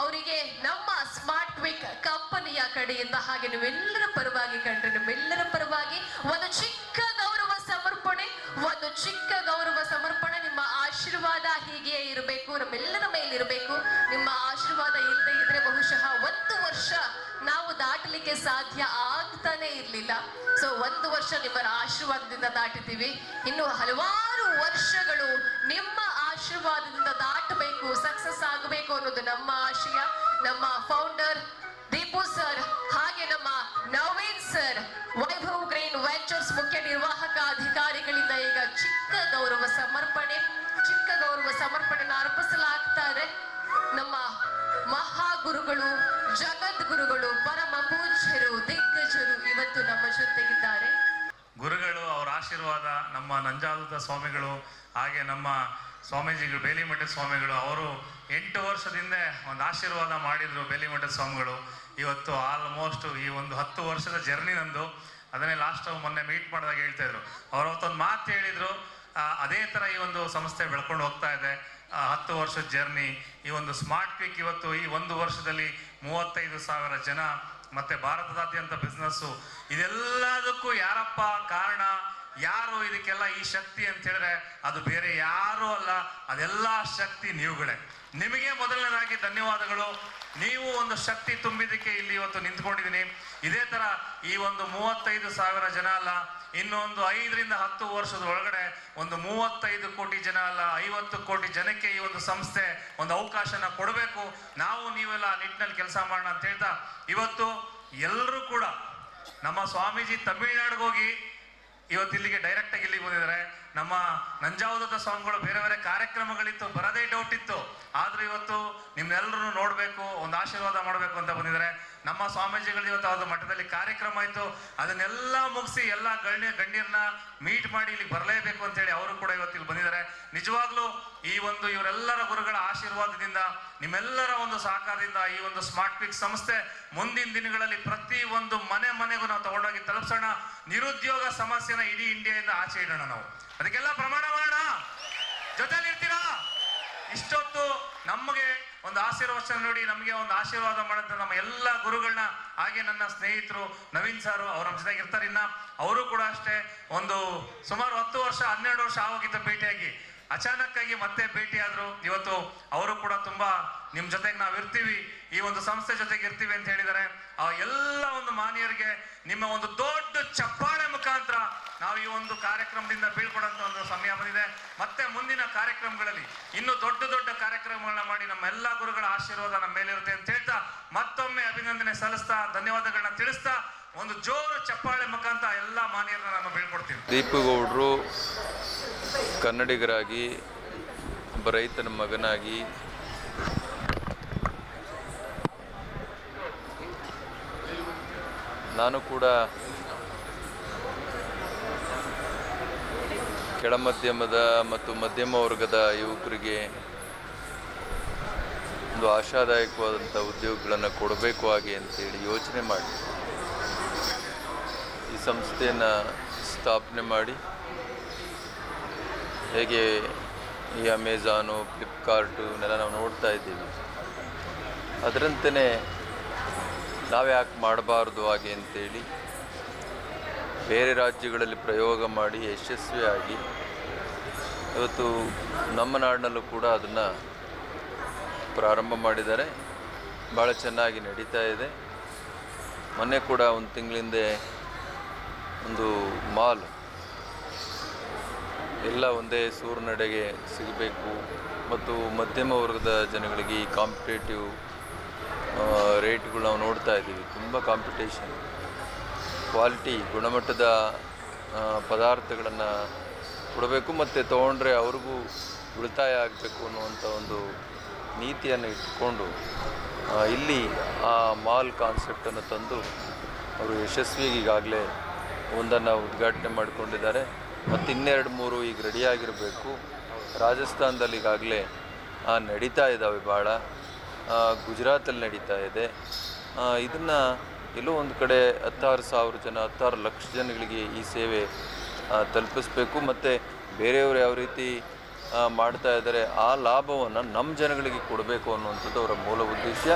ಅವರಿಗೆ ನಮ್ಮ ಸ್ಮಾರ್ಟ್ ವಿಕ್ ಕಂಪನಿಯ ಕಡೆಯಿಂದ ಹಾಗೆ ನೀವೆಲ್ಲರ ಪರವಾಗಿ ಕಂಡ್ರೆ ನಿಮ್ಮೆಲ್ಲರ ಪರವಾಗಿ ಒಂದು ಚಿಕ್ಕ ಗೌರವ ಸಮರ್ಪಣೆ, ಒಂದು ಚಿಕ್ಕ ಗೌರವ ಸಮರ್ಪಣೆ ನಿಮ್ಮ ಆಶೀರ್ವಾದ ಹೀಗೆಯೇ ಇರಬೇಕು. ನಮ್ಮೆಲ್ಲರ ಸಾಧ್ಯ ಆಗ್ತಾನೆ ಇರ್ಲಿಲ್ಲ. ಸೊ ಒಂದು ವರ್ಷ ನಿಮ್ಮ ಆಶೀರ್ವಾದದಿಂದ ದಾಟಿದ್ದೀವಿ. ಇನ್ನು ಹಲವಾರು ವರ್ಷಗಳು ನಿಮ್ಮ ಆಶೀರ್ವಾದದಿಂದ ದಾಟಬೇಕು ಸಕ್ಸಸ್ ಆಗಬೇಕು ಅನ್ನೋದು ನಮ್ಮ ಆಶಯ. ನಮ್ಮ ಫೌಂಡರ್ ದೀಪು ಸರ್ ಹಾಗೆ ನಮ್ಮ Naveen sir Vaibhav Green Ventures ಮುಖ್ಯ ನಿರ್ವಾಹಕ ಅಧಿಕಾರಿಗಳಿಂದ ಈಗ ಚಿಕ್ಕ ಗೌರವ ಸಮರ್ಪಣೆ, ಚಿಕ್ಕ ಗೌರವ ಸಮರ್ಪಣೆನ ಅರ್ಪಿಸಲಾಗ್ತಾ ಇದೆ. ನಮ್ಮ ಮಹಾಗುರುಗಳು, ಜಗದ್ಗುರುಗಳು, ಪರಮ ಆಶೀರ್ವಾದ ನಮ್ಮ ನಂಜಾದುತ ಸ್ವಾಮಿಗಳು, ಹಾಗೆ ನಮ್ಮ ಸ್ವಾಮೀಜಿಗಳು ಬೇಲಿಮಠ ಸ್ವಾಮಿಗಳು, ಅವರು ಎಂಟು ವರ್ಷದಿಂದ ಒಂದು ಆಶೀರ್ವಾದ ಮಾಡಿದರು ಬೇಲಿಮಠ ಸ್ವಾಮಿಗಳು. ಇವತ್ತು ಆಲ್ಮೋಸ್ಟ್ ಈ ಒಂದು ಹತ್ತು ವರ್ಷದ ಜರ್ನಿ ನಂದು. ಅದನ್ನೇ ಲಾಸ್ಟ್ ಮೊನ್ನೆ ಮೀಟ್ ಮಾಡಿದಾಗ ಹೇಳ್ತಾ ಇದ್ರು. ಅವ್ರು ಅವತ್ತೊಂದು ಮಾತು ಹೇಳಿದರು ಅದೇ ಥರ ಈ ಒಂದು ಸಂಸ್ಥೆ ಬೆಳ್ಕೊಂಡು ಹೋಗ್ತಾ ಇದೆ. ಹತ್ತು ವರ್ಷದ ಜರ್ನಿ ಈ ಒಂದು ಸ್ಮಾರ್ಟ್ ಕ್ವಿಕ್ ಇವತ್ತು ಈ ಒಂದು ವರ್ಷದಲ್ಲಿ ಮೂವತ್ತೈದು ಸಾವಿರ ಜನ, ಮತ್ತು ಭಾರತದಾದ್ಯಂತ ಬಿಸ್ನೆಸ್ಸು ಇದೆಲ್ಲದಕ್ಕೂ ಯಾರಪ್ಪ ಕಾರಣ? ಯಾರು ಇದಕ್ಕೆಲ್ಲ ಈ ಶಕ್ತಿ ಅಂತ ಹೇಳಿದ್ರೆ ಅದು ಬೇರೆ ಯಾರೂ ಅಲ್ಲ, ಅದೆಲ್ಲ ಶಕ್ತಿ ನೀವುಗಳೇ. ನಿಮಗೆ ಮೊದಲನೇದಾಗಿ ಧನ್ಯವಾದಗಳು. ನೀವು ಒಂದು ಶಕ್ತಿ ತುಂಬಿದಕ್ಕೆ ಇಲ್ಲಿ ಇವತ್ತು ನಿಂತ್ಕೊಂಡಿದ್ದೀನಿ. ಇದೇ ತರ ಈ ಒಂದು ಮೂವತ್ತೈದು ಸಾವಿರ ಜನ ಅಲ್ಲ, ಇನ್ನೊಂದು ಐದರಿಂದ ಹತ್ತು ವರ್ಷದ ಒಳಗಡೆ ಒಂದು ಮೂವತ್ತೈದು ಕೋಟಿ ಜನ ಅಲ್ಲ, ಐವತ್ತು ಕೋಟಿ ಜನಕ್ಕೆ ಈ ಒಂದು ಸಂಸ್ಥೆ ಒಂದು ಅವಕಾಶನ ಕೊಡಬೇಕು. ನಾವು ನೀವೆಲ್ಲ ಆ ನಿಟ್ಟಿನಲ್ಲಿ ಕೆಲಸ ಮಾಡೋಣ ಅಂತ ಹೇಳ್ತಾ, ಇವತ್ತು ಎಲ್ಲರೂ ಕೂಡ ನಮ್ಮ ಸ್ವಾಮೀಜಿ ತಮಿಳ್ನಾಡಿಗೆ ಹೋಗಿ ಇವತ್ತು ಇಲ್ಲಿಗೆ ಡೈರೆಕ್ಟ್ ಆಗಿ ಇಲ್ಲಿಗೆ ಬಂದಿದ್ದಾರೆ. ನಮ್ಮ ನಂಜಾವುದದ ಸ್ವಾಮಿಗಳು ಬೇರೆ ಬೇರೆ ಕಾರ್ಯಕ್ರಮಗಳಿತ್ತು, ಬರದೇ ಡೌಟ್ ಇತ್ತು. ಆದ್ರೂ ಇವತ್ತು ನಿಮ್ನೆಲ್ಲರೂ ನೋಡಬೇಕು, ಒಂದು ಆಶೀರ್ವಾದ ಮಾಡಬೇಕು ಅಂತ ಬಂದಿದ್ದಾರೆ. ನಮ್ಮ ಸ್ವಾಮೀಜಿಗಳು ಇವತ್ತು ಅವ್ರ ಮಠದಲ್ಲಿ ಕಾರ್ಯಕ್ರಮ ಆಯ್ತು ಅದನ್ನೆಲ್ಲ ಮುಗಿಸಿ ಎಲ್ಲ ಗಣ್ಯ ಗಣ್ಯರನ್ನ ಮೀಟ್ ಮಾಡಿ ಇಲ್ಲಿ ಬರಲೇಬೇಕು ಅಂತ ಹೇಳಿ ಅವರು ಕೂಡ ಇವತ್ತು ಇಲ್ಲಿ ಬಂದಿದ್ದಾರೆ. ನಿಜವಾಗ್ಲೂ ಈ ಒಂದು ಇವರೆಲ್ಲರ ಗುರುಗಳ ಆಶೀರ್ವಾದದಿಂದ, ನಿಮ್ಮೆಲ್ಲರ ಒಂದು ಸಹಕಾರದಿಂದ ಈ ಒಂದು ಸ್ಮಾರ್ಟ್ ಪಿಕ್ ಸಂಸ್ಥೆ ಮುಂದಿನ ದಿನಗಳಲ್ಲಿ ಪ್ರತಿ ಒಂದು ಮನೆ ಮನೆಗೂ ನಾವು ತಗೊಂಡೋಗಿ ತಲುಪಿಸೋಣ. ನಿರುದ್ಯೋಗ ಸಮಸ್ಯೆನ ಇಡೀ ಇಂಡಿಯಾದಿಂದ ಆಚೆ ಇಡೋಣ ನಾವು. ಅದಕ್ಕೆಲ್ಲ ಪ್ರಮಾಣ ಮಾಡೋಣ. ಜೊತೆಲಿ ಇರ್ತೀರಾ? ಇಷ್ಟೊತ್ತು ನಮಗೆ ಒಂದು ಆಶೀರ್ವಚನ ನೋಡಿ, ನಮಗೆ ಒಂದು ಆಶೀರ್ವಾದ ಮಾಡಿದ್ರೆ ನಮ್ಮ ಎಲ್ಲ ಗುರುಗಳನ್ನ, ಹಾಗೆ ನನ್ನ ಸ್ನೇಹಿತರು ನವೀನ್ ಸಾರು ಅವ್ರ ನಮ್ಮ ಜೊತೆಗೆ ಇರ್ತಾರೆ ಇನ್ನ. ಅವರು ಕೂಡ ಅಷ್ಟೇ ಒಂದು ಸುಮಾರು ಹತ್ತು ವರ್ಷ, ಹನ್ನೆರಡು ವರ್ಷ ಆವಾಗಿದ್ದ ಭೇಟಿಯಾಗಿ ಅಚಾನಕ್ ಆಗಿ ಮತ್ತೆ ಭೇಟಿಯಾದರು ಇವತ್ತು ಅವರು ಕೂಡ ತುಂಬಾ ನಿಮ್ ಜೊತೆಗೆ ನಾವು ಇರ್ತೀವಿ. ಈ ಒಂದು ಸಂಸ್ಥೆ ಜೊತೆಗೆ ಇರ್ತೀವಿ ಅಂತ ಹೇಳಿದ್ದಾರೆ ಆ ಎಲ್ಲ ಒಂದು ಮಾನ್ಯರಿಗೆ ನಿಮ್ಮ ಒಂದು ದೊಡ್ಡ ಚಪ್ಪಾಳೆ ಮುಖಾಂತರ ನಾವು ಈ ಒಂದು ಕಾರ್ಯಕ್ರಮದಿಂದ ಬೀಳ್ಕೊಡಂತ ಒಂದು ಸಮಯ ಬಂದಿದೆ. ಮತ್ತೆ ಮುಂದಿನ ಕಾರ್ಯಕ್ರಮಗಳಲ್ಲಿ ಇನ್ನು ದೊಡ್ಡ ದೊಡ್ಡ ಕಾರ್ಯಕ್ರಮಗಳನ್ನ ಮಾಡಿ ನಮ್ಮ ಎಲ್ಲಾ ಗುರುಗಳ ಆಶೀರ್ವಾದ ನಮ್ಮ ಮೇಲಿರುತ್ತೆ ಅಂತ ಹೇಳ್ತಾ ಮತ್ತೊಮ್ಮೆ ಅಭಿನಂದನೆ ಸಲ್ಲಿಸ್ತಾ ಧನ್ಯವಾದಗಳನ್ನ ತಿಳಿಸ್ತಾ ಒಂದು ಜೋರು ಚಪ್ಪಾಳೆ ಮುಖಾಂತರ ಎಲ್ಲ ಮಾನ್ಯರನ್ನ ನಾನು ಬೀಳ್ಕೊಡ್ತೀನಿ. ದೀಪಗೌಡರು ಕನ್ನಡಿಗರಾಗಿ, ಒಬ್ಬ ರೈತನ ಮಗನಾಗಿ, ನಾನು ಕೂಡ ಕೆಳಮಧ್ಯಮದ ಮತ್ತು ಮಧ್ಯಮ ವರ್ಗದ ಯುವಕರಿಗೆ ಒಂದು ಆಶಾದಾಯಕವಾದಂಥ ಉದ್ಯೋಗಗಳನ್ನು ಕೊಡಬೇಕು ಹಾಗೆ ಅಂತೇಳಿ ಯೋಚನೆ ಮಾಡಿ. ಸಂಸ್ಥೆಯನ್ನು ಸ್ಥಾಪನೆ ಮಾಡಿ ಹೇಗೆ ಈ ಅಮೆಝಾನು ಫ್ಲಿಪ್ಕಾರ್ಟು ಇವನ್ನೆಲ್ಲ ನಾವು ನೋಡ್ತಾ ಇದ್ದೀವಿ. ಅದರಂತೆಯೇ ನಾವು ಯಾಕೆ ಮಾಡಬಾರ್ದು ಹಾಗೆ ಅಂತೇಳಿ ಬೇರೆ ರಾಜ್ಯಗಳಲ್ಲಿ ಪ್ರಯೋಗ ಮಾಡಿ ಯಶಸ್ವಿಯಾಗಿ ಇವತ್ತು ನಮ್ಮ ನಾಡಿನಲ್ಲೂ ಕೂಡ ಅದನ್ನು ಪ್ರಾರಂಭ ಮಾಡಿದ್ದಾರೆ. ಭಾಳ ಚೆನ್ನಾಗಿ ನಡೀತಾ ಇದೆ. ಮೊನ್ನೆ ಕೂಡ ಒಂದು ತಿಂಗಳಿಂದೆ ಒಂದು ಮಾಲ್. ಎಲ್ಲ ಒಂದೇ ಸೂರ್ನಡೆಗೆ ಸಿಗಬೇಕು. ಮತ್ತು ಮಧ್ಯಮ ವರ್ಗದ ಜನಗಳಿಗೆ ಈ ಕಾಂಪಿಟೇಟಿವ್ ರೇಟ್ಗಳು ನಾವು ನೋಡ್ತಾ ಇದ್ದೀವಿ. ತುಂಬ ಕಾಂಪಿಟೇಷನ್ ಕ್ವಾಲಿಟಿ ಗುಣಮಟ್ಟದ ಪದಾರ್ಥಗಳನ್ನು ಕೊಡಬೇಕು ಮತ್ತು ತೊಗೊಂಡ್ರೆ ಅವ್ರಿಗೂ ಉಳಿತಾಯ ಆಗಬೇಕು ಅನ್ನುವಂಥ ಒಂದು ನೀತಿಯನ್ನು ಇಟ್ಟುಕೊಂಡು ಇಲ್ಲಿ ಆ ಮಾಲ್ ಕಾನ್ಸೆಪ್ಟನ್ನು ತಂದು, ಅವರು ಯಶಸ್ವಿಯಾಗಿ ಈಗಾಗಲೇ ಒಂದನ್ನು ಉದ್ಘಾಟನೆ ಮಾಡಿಕೊಂಡಿದ್ದಾರೆ. ಮತ್ತು ಇನ್ನೆರಡು ಮೂರು ಈಗ ರೆಡಿಯಾಗಿರಬೇಕು ರಾಜಸ್ಥಾನದಲ್ಲಿ ಈಗಾಗಲೇ ನಡೀತಾ ಇದ್ದಾವೆ ಭಾಳ. ಗುಜರಾತಲ್ಲಿ ನಡೀತಾ ಇದೆ. ಇದನ್ನು ಎಲ್ಲೋ ಒಂದು ಕಡೆ ಹತ್ತಾರು ಸಾವಿರ ಜನ, ಹತ್ತಾರು ಲಕ್ಷ ಜನಗಳಿಗೆ ಈ ಸೇವೆ ತಲುಪಿಸ್ಬೇಕು. ಮತ್ತು ಬೇರೆಯವರು ಯಾವ ರೀತಿ ಮಾಡ್ತಾ ಇದ್ದಾರೆ, ಆ ಲಾಭವನ್ನು ನಮ್ಮ ಜನಗಳಿಗೆ ಕೊಡಬೇಕು ಅನ್ನುವಂಥದ್ದು ಅವರ ಮೂಲ ಉದ್ದೇಶ.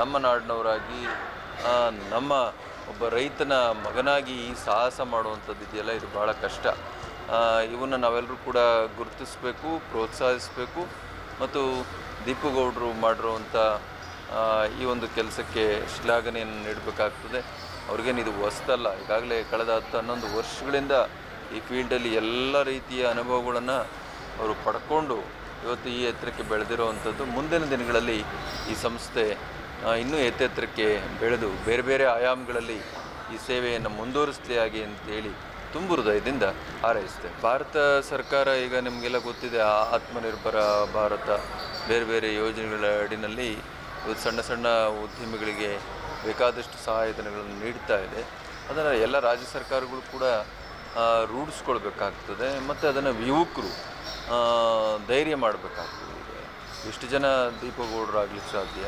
ನಮ್ಮ ನಾಡಿನವರಾಗಿ ನಮ್ಮ ಒಬ್ಬ ರೈತನ ಮಗನಾಗಿ ಈ ಸಾಹಸ ಮಾಡುವಂಥದ್ದು ಇದೆಯಲ್ಲ, ಇದು ಭಾಳ ಕಷ್ಟ. ಇವನ್ನು ನಾವೆಲ್ಲರೂ ಕೂಡ ಗುರುತಿಸಬೇಕು, ಪ್ರೋತ್ಸಾಹಿಸಬೇಕು ಮತ್ತು ದೀಪುಗೌಡರು ಮಾಡಿರುವಂಥ ಈ ಒಂದು ಕೆಲಸಕ್ಕೆ ಶ್ಲಾಘನೆಯನ್ನು ನೀಡಬೇಕಾಗ್ತದೆ. ಅವ್ರಿಗೇನು ಇದು ಹೊಸ್ತಲ್ಲ. ಈಗಾಗಲೇ ಕಳೆದ ಹತ್ತು ಹನ್ನೊಂದು ವರ್ಷಗಳಿಂದ ಈ ಫೀಲ್ಡಲ್ಲಿ ಎಲ್ಲ ರೀತಿಯ ಅನುಭವಗಳನ್ನು ಅವರು ಪಡ್ಕೊಂಡು ಇವತ್ತು ಈ ಎತ್ತರಕ್ಕೆ ಬೆಳೆದಿರುವಂಥದ್ದು. ಮುಂದಿನ ದಿನಗಳಲ್ಲಿ ಈ ಸಂಸ್ಥೆ ಇನ್ನೂ ಎತ್ತೆತ್ತರಕ್ಕೆ ಬೆಳೆದು ಬೇರೆ ಬೇರೆ ಆಯಾಮಗಳಲ್ಲಿ ಈ ಸೇವೆಯನ್ನು ಮುಂದುವರಿಸಲಿ ಆಗಿ ಅಂತೇಳಿ ತುಂಬು ಹೃದಯದಿಂದ ಹಾರೈಸ್ತೇವೆ ಭಾರತ ಸರ್ಕಾರ ಈಗ ನಿಮಗೆಲ್ಲ ಗೊತ್ತಿದೆ ಆತ್ಮನಿರ್ಭರ ಭಾರತ ಬೇರೆ ಬೇರೆ ಯೋಜನೆಗಳ ಅಡಿನಲ್ಲಿ ಸಣ್ಣ ಸಣ್ಣ ಉದ್ಯಮಿಗಳಿಗೆ ಬೇಕಾದಷ್ಟು ಸಹಾಯಧನಗಳನ್ನು ನೀಡ್ತಾ ಇದೆ. ಅದನ್ನು ಎಲ್ಲ ರಾಜ್ಯ ಸರ್ಕಾರಗಳು ಕೂಡ ರೂಢಿಸ್ಕೊಳ್ಬೇಕಾಗ್ತದೆ ಮತ್ತು ಅದನ್ನು ಯುವಕರು ಧೈರ್ಯ ಮಾಡಬೇಕಾಗ್ತದೆ. ಎಷ್ಟು ಜನ ದೀಪಗೌಡರಾಗಲಿಕ್ಕೆ ಸಾಧ್ಯ?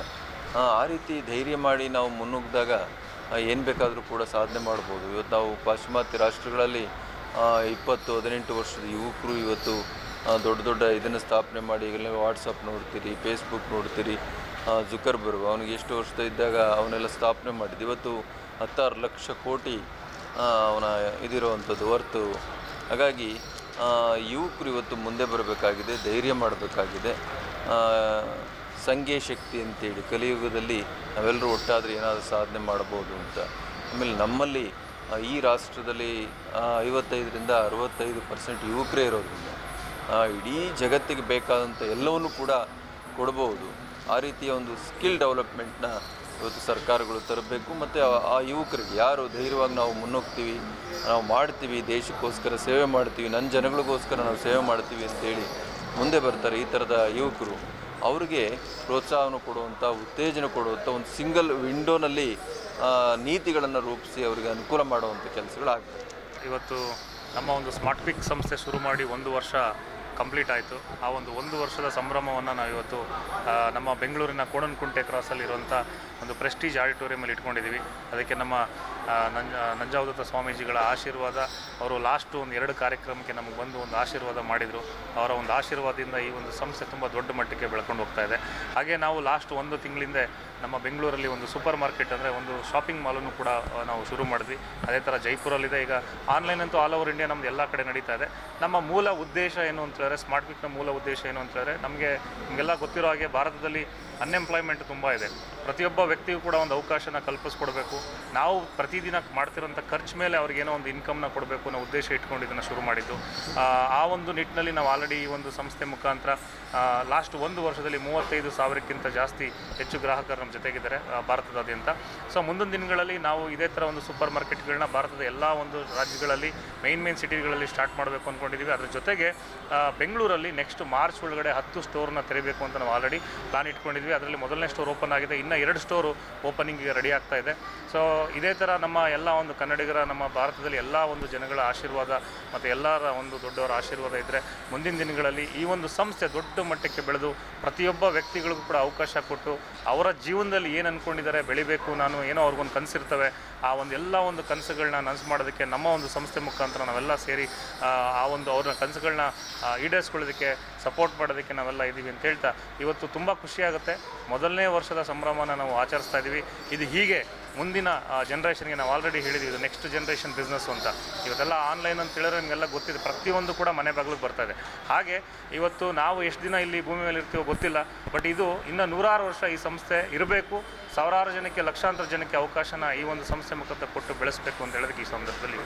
ಆ, ರೀತಿ ಧೈರ್ಯ ಮಾಡಿ ನಾವು ಮುನ್ನುಗ್ಗಿದಾಗ ಏನು ಬೇಕಾದರೂ ಕೂಡ ಸಾಧನೆ ಮಾಡ್ಬೋದು. ಇವತ್ತು ನಾವು ಪಾಶ್ಚಿಮಾತ್ಯ ರಾಷ್ಟ್ರಗಳಲ್ಲಿ ಇಪ್ಪತ್ತು ಹದಿನೆಂಟು ವರ್ಷದ ಯುವಕರು ಇವತ್ತು ದೊಡ್ಡ ದೊಡ್ಡ ಇದನ್ನು ಸ್ಥಾಪನೆ ಮಾಡಿ ಈಗಲೇ ವಾಟ್ಸಪ್ ನೋಡ್ತೀರಿ ಫೇಸ್ಬುಕ್ ನೋಡ್ತೀರಿ ಜುಕರ್ಬರ್ಗ್ ಅವನಿಗೆ ಎಷ್ಟು ವರ್ಷದ ಇದ್ದಾಗ ಅವನ್ನೆಲ್ಲ ಸ್ಥಾಪನೆ ಮಾಡಿದ್ದು. ಇವತ್ತು ಹತ್ತಾರು ಲಕ್ಷ ಕೋಟಿ ಅವನ ಇದಿರುವಂಥದ್ದು ಹೊರ್ತು ಹಾಗಾಗಿ ಯುವಕರು ಇವತ್ತು ಮುಂದೆ ಬರಬೇಕಾಗಿದೆ ಧೈರ್ಯ ಮಾಡಬೇಕಾಗಿದೆ. ಸಂಘೀಯ ಶಕ್ತಿ ಅಂತೇಳಿ ಕಲಿಯುಗದಲ್ಲಿ ನಾವೆಲ್ಲರೂ ಒಟ್ಟಾದರೆ ಏನಾದರೂ ಸಾಧನೆ ಮಾಡ್ಬೋದು ಅಂತ. ಆಮೇಲೆ ನಮ್ಮಲ್ಲಿ ಈ ರಾಷ್ಟ್ರದಲ್ಲಿ ಐವತ್ತೈದರಿಂದ ಅರವತ್ತೈದು ಪರ್ಸೆಂಟ್ ಯುವಕರೇ ಇರೋದ್ರಿಂದ ಇಡೀ ಜಗತ್ತಿಗೆ ಬೇಕಾದಂಥ ಎಲ್ಲವನ್ನೂ ಕೂಡ ಕೊಡ್ಬೋದು. ಆ ರೀತಿಯ ಒಂದು ಸ್ಕಿಲ್ ಡೆವಲಪ್ಮೆಂಟ್ನ ಇವತ್ತು ಸರ್ಕಾರಗಳು ತರಬೇಕು ಮತ್ತು ಆ ಯುವಕರಿಗೆ ಯಾರು ಧೈರ್ಯವಾಗಿ ನಾವು ಮುನ್ನೋಗ್ತೀವಿ, ನಾವು ಮಾಡ್ತೀವಿ, ದೇಶಕ್ಕೋಸ್ಕರ ಸೇವೆ ಮಾಡ್ತೀವಿ ನನ್ನ ಜನಗಳಿಗೋಸ್ಕರ ನಾವು ಸೇವೆ ಮಾಡ್ತೀವಿ ಅಂತೇಳಿ ಮುಂದೆ ಬರ್ತಾರೆ ಈ ಥರದ ಯುವಕರು. ಅವ್ರಿಗೆ ಪ್ರೋತ್ಸಾಹವನ್ನು ಕೊಡುವಂಥ, ಉತ್ತೇಜನ ಕೊಡುವಂಥ ಒಂದು ಸಿಂಗಲ್ ವಿಂಡೋನಲ್ಲಿ ನೀತಿಗಳನ್ನು ರೂಪಿಸಿ ಅವರಿಗೆ ಅನುಕೂಲ ಮಾಡುವಂಥ ಕೆಲಸಗಳಾಗ್ತವೆ. ಇವತ್ತು ನಮ್ಮ ಒಂದು ಸ್ಮಾರ್ಟ್ ಪಿಕ್ ಸಂಸ್ಥೆ ಶುರು ಮಾಡಿ ಒಂದು ವರ್ಷ ಕಂಪ್ಲೀಟ್ ಆಯಿತು. ಆ ಒಂದು ಒಂದು ವರ್ಷದ ಸಂಭ್ರಮವನ್ನು ನಾವು ಇವತ್ತು ನಮ್ಮ ಬೆಂಗಳೂರಿನ ಕೋಣನಕುಂಟೆ ಕ್ರಾಸಲ್ಲಿರುವಂಥ ಒಂದು ಪ್ರೆಸ್ಟೀಜ್ ಆಡಿಟೋರಿಯಮಲ್ಲಿ ಇಟ್ಕೊಂಡಿದ್ದೀವಿ. ಅದಕ್ಕೆ ನಮ್ಮ ನಂಜ, ನಂಜಾವದತ್ತ ಸ್ವಾಮೀಜಿಗಳ ಆಶೀರ್ವಾದ. ಅವರು ಲಾಸ್ಟು ಒಂದು ಎರಡು ಕಾರ್ಯಕ್ರಮಕ್ಕೆ ನಮಗೆ ಬಂದು ಒಂದು ಆಶೀರ್ವಾದ ಮಾಡಿದರು. ಅವರ ಒಂದು ಆಶೀರ್ವಾದದಿಂದ ಈ ಒಂದು ಸಂಸ್ಥೆ ತುಂಬ ದೊಡ್ಡ ಮಟ್ಟಕ್ಕೆ ಬೆಳ್ಕೊಂಡು ಹೋಗ್ತಾ ಇದೆ. ಹಾಗೆ ನಾವು ಲಾಸ್ಟ್ ಒಂದು ತಿಂಗಳಿಂದ ನಮ್ಮ ಬೆಂಗಳೂರಲ್ಲಿ ಒಂದು ಸೂಪರ್ ಮಾರ್ಕೆಟ್ ಅಂದರೆ ಒಂದು ಶಾಪಿಂಗ್ ಮಾಲನ್ನು ಕೂಡ ನಾವು ಶುರು ಮಾಡಿದ್ವಿ. ಅದೇ ಥರ ಜೈಪುರಲ್ಲಿದೆ. ಈಗ ಆನ್ಲೈನ್ ಅಂತೂ ಆಲ್ ಓವರ್ ಇಂಡಿಯಾ ನಮ್ಮದು ಎಲ್ಲ ಕಡೆ ನಡೀತಾ ಇದೆ. ನಮ್ಮ ಮೂಲ ಉದ್ದೇಶ ಏನು ಅಂತ ಹೇಳಿದ್ರೆ ಸ್ಮಾರ್ಟ್ ಪಿಕ್ನ ಮೂಲ ಉದ್ದೇಶ ಏನು ಅಂತ ಹೇಳಿದ್ರೆ, ನಮಗೆ ನಿಮಗೆಲ್ಲ ಗೊತ್ತಿರೋ ಹಾಗೆ ಭಾರತದಲ್ಲಿ ಅನ್ಎಂಪ್ಲಾಯ್ಮೆಂಟ್ ತುಂಬ ಇದೆ. ಪ್ರತಿಯೊಬ್ಬ ವ್ಯಕ್ತಿಗೂ ಕೂಡ ಒಂದು ಅವಕಾಶನ ಕಲ್ಪಿಸ್ಕೊಡ್ಬೇಕು. ನಾವು ಪ್ರತಿದಿನ ಮಾಡ್ತಿರೋಂಥ ಖರ್ಚು ಮೇಲೆ ಅವ್ರಿಗೇನೋ ಒಂದು ಇನ್ಕಮ್ನ ಕೊಡಬೇಕು ಅನ್ನೋ ಉದ್ದೇಶ ಇಟ್ಕೊಂಡು ಇದನ್ನು ಶುರು ಮಾಡಿದ್ದು. ಆ, ಒಂದು ನಿಟ್ಟಿನಲ್ಲಿ ನಾವು ಆಲ್ರೆಡಿ ಈ ಒಂದು ಸಂಸ್ಥೆ ಮುಖಾಂತರ ಲಾಸ್ಟ್ ಒಂದು ವರ್ಷದಲ್ಲಿ ಮೂವತ್ತೈದು ಸಾವಿರಕ್ಕಿಂತ ಜಾಸ್ತಿ ಹೆಚ್ಚು ಗ್ರಾಹಕರು ನಮ್ಮ ಜೊತೆಗಿದ್ದಾರೆ ಭಾರತದಾದ್ಯಂತ. ಸೊ ಮುಂದಿನ ದಿನಗಳಲ್ಲಿ ನಾವು ಇದೇ ಥರ ಒಂದು ಸೂಪರ್ ಮಾರ್ಕೆಟ್ಗಳನ್ನ ಭಾರತದ ಎಲ್ಲ ಒಂದು ರಾಜ್ಯಗಳಲ್ಲಿ ಮೈನ್ ಮೇನ್ ಸಿಟಿಗಳಲ್ಲಿ ಸ್ಟಾರ್ಟ್ ಮಾಡಬೇಕು ಅಂದ್ಕೊಂಡಿದ್ದೀವಿ ಅದ್ರ ಜೊತೆಗೆ ಬೆಂಗಳೂರಲ್ಲಿ ನೆಕ್ಸ್ಟ್ ಮಾರ್ಚ್ ಒಳಗಡೆ ಹತ್ತು ಸ್ಟೋರ್ನ ತೆರಿಬೇಕು ಅಂತ ನಾವು ಆಲ್ರೆಡಿ ಪ್ಲಾನ್ ಇಟ್ಕೊಂಡಿದ್ವಿ. ಅದರಲ್ಲಿ ಮೊದಲನೇ ಸ್ಟೋರ್ ಓಪನ್ ಆಗಿದೆ. ಇನ್ನು ಎರಡು ಸ್ಟೋರು ಓಪನಿಂಗಿಗೆ ರೆಡಿ ಆಗ್ತಾ ಇದೆ. ಸೊ ಇದೇ ಥರ ನಮ್ಮ ಎಲ್ಲ ಒಂದು ಕನ್ನಡಿಗರ, ನಮ್ಮ ಭಾರತದಲ್ಲಿ ಎಲ್ಲ ಒಂದು ಜನಗಳ ಆಶೀರ್ವಾದ ಮತ್ತು ಎಲ್ಲರ ಒಂದು ದೊಡ್ಡವರ ಆಶೀರ್ವಾದ ಇದ್ದರೆ ಮುಂದಿನ ದಿನಗಳಲ್ಲಿ ಈ ಒಂದು ಸಂಸ್ಥೆ ದೊಡ್ಡ ಮಟ್ಟಕ್ಕೆ ಬೆಳೆದು ಪ್ರತಿಯೊಬ್ಬ ವ್ಯಕ್ತಿಗಳಿಗೂ ಕೂಡ ಅವಕಾಶ ಕೊಟ್ಟು ಅವರ ಜೀವನದಲ್ಲಿ ಏನು ಅಂದ್ಕೊಂಡಿದ್ದಾರೆ ಬೆಳಿಬೇಕು, ನಾನು ಏನೋ ಅವ್ರಿಗೊಂದು ಕನಸಿರ್ತವೆ, ಆ ಒಂದು ಎಲ್ಲ ಒಂದು ಕನಸುಗಳನ್ನ ನನಸು ಮಾಡೋದಕ್ಕೆ ನಮ್ಮ ಒಂದು ಸಂಸ್ಥೆ ಮುಖಾಂತರ ನಾವೆಲ್ಲ ಸೇರಿ, ಆ ಒಂದು ಅವ್ರನ್ನ ಕನಸುಗಳನ್ನ ಈಡೇರಿಸ್ಕೊಳ್ಳೋದಕ್ಕೆ ಸಪೋರ್ಟ್ ಮಾಡೋದಕ್ಕೆ ನಾವೆಲ್ಲ ಇದ್ದೀವಿ ಅಂತ ಹೇಳ್ತಾ ಇವತ್ತು ತುಂಬ ಖುಷಿಯಾಗುತ್ತೆ ಮೊದಲನೇ ವರ್ಷದ ಸಂಭ್ರಮನ ನಾವು ಆಚರಿಸ್ತಾ ಇದ್ದೀವಿ. ಇದು ಹೀಗೆ ಮುಂದಿನ ಜನ್ರೇಷನ್ಗೆ ನಾವು ಆಲ್ರೆಡಿ ಹೇಳಿದ್ವಿ, ಇದು ನೆಕ್ಸ್ಟ್ ಜನ್ರೇಷನ್ ಬಿಸ್ನೆಸ್ ಅಂತ. ಇವತ್ತೆಲ್ಲ ಆನ್ಲೈನ್ ಅಂತ ಹೇಳಿದ್ರೆ ನಿಮಗೆಲ್ಲ ಗೊತ್ತಿದೆ. ಪ್ರತಿಯೊಂದು ಕೂಡ ಮನೆ ಬಾಗಿಲಿಗೆ ಬರ್ತಾ ಇದೆ. ಹಾಗೆ ಇವತ್ತು ನಾವು ಎಷ್ಟು ದಿನ ಇಲ್ಲಿ ಭೂಮಿ ಮೇಲೆ ಇರ್ತೀವೋ ಗೊತ್ತಿಲ್ಲ ಬಟ್ ಇದು ಇನ್ನೂ ನೂರಾರು ವರ್ಷ ಈ ಸಂಸ್ಥೆ ಇರಬೇಕು. ಸಾವಿರಾರು ಜನಕ್ಕೆ, ಲಕ್ಷಾಂತರ ಜನಕ್ಕೆ ಅವಕಾಶನ ಈ ಒಂದು ಸಂಸ್ಥೆ ಮುಖಾಂತರ ಕೊಟ್ಟು ಬೆಳೆಸಬೇಕು ಅಂತ ಹೇಳೋದಕ್ಕೆ ಈ ಸಂದರ್ಭದಲ್ಲಿ.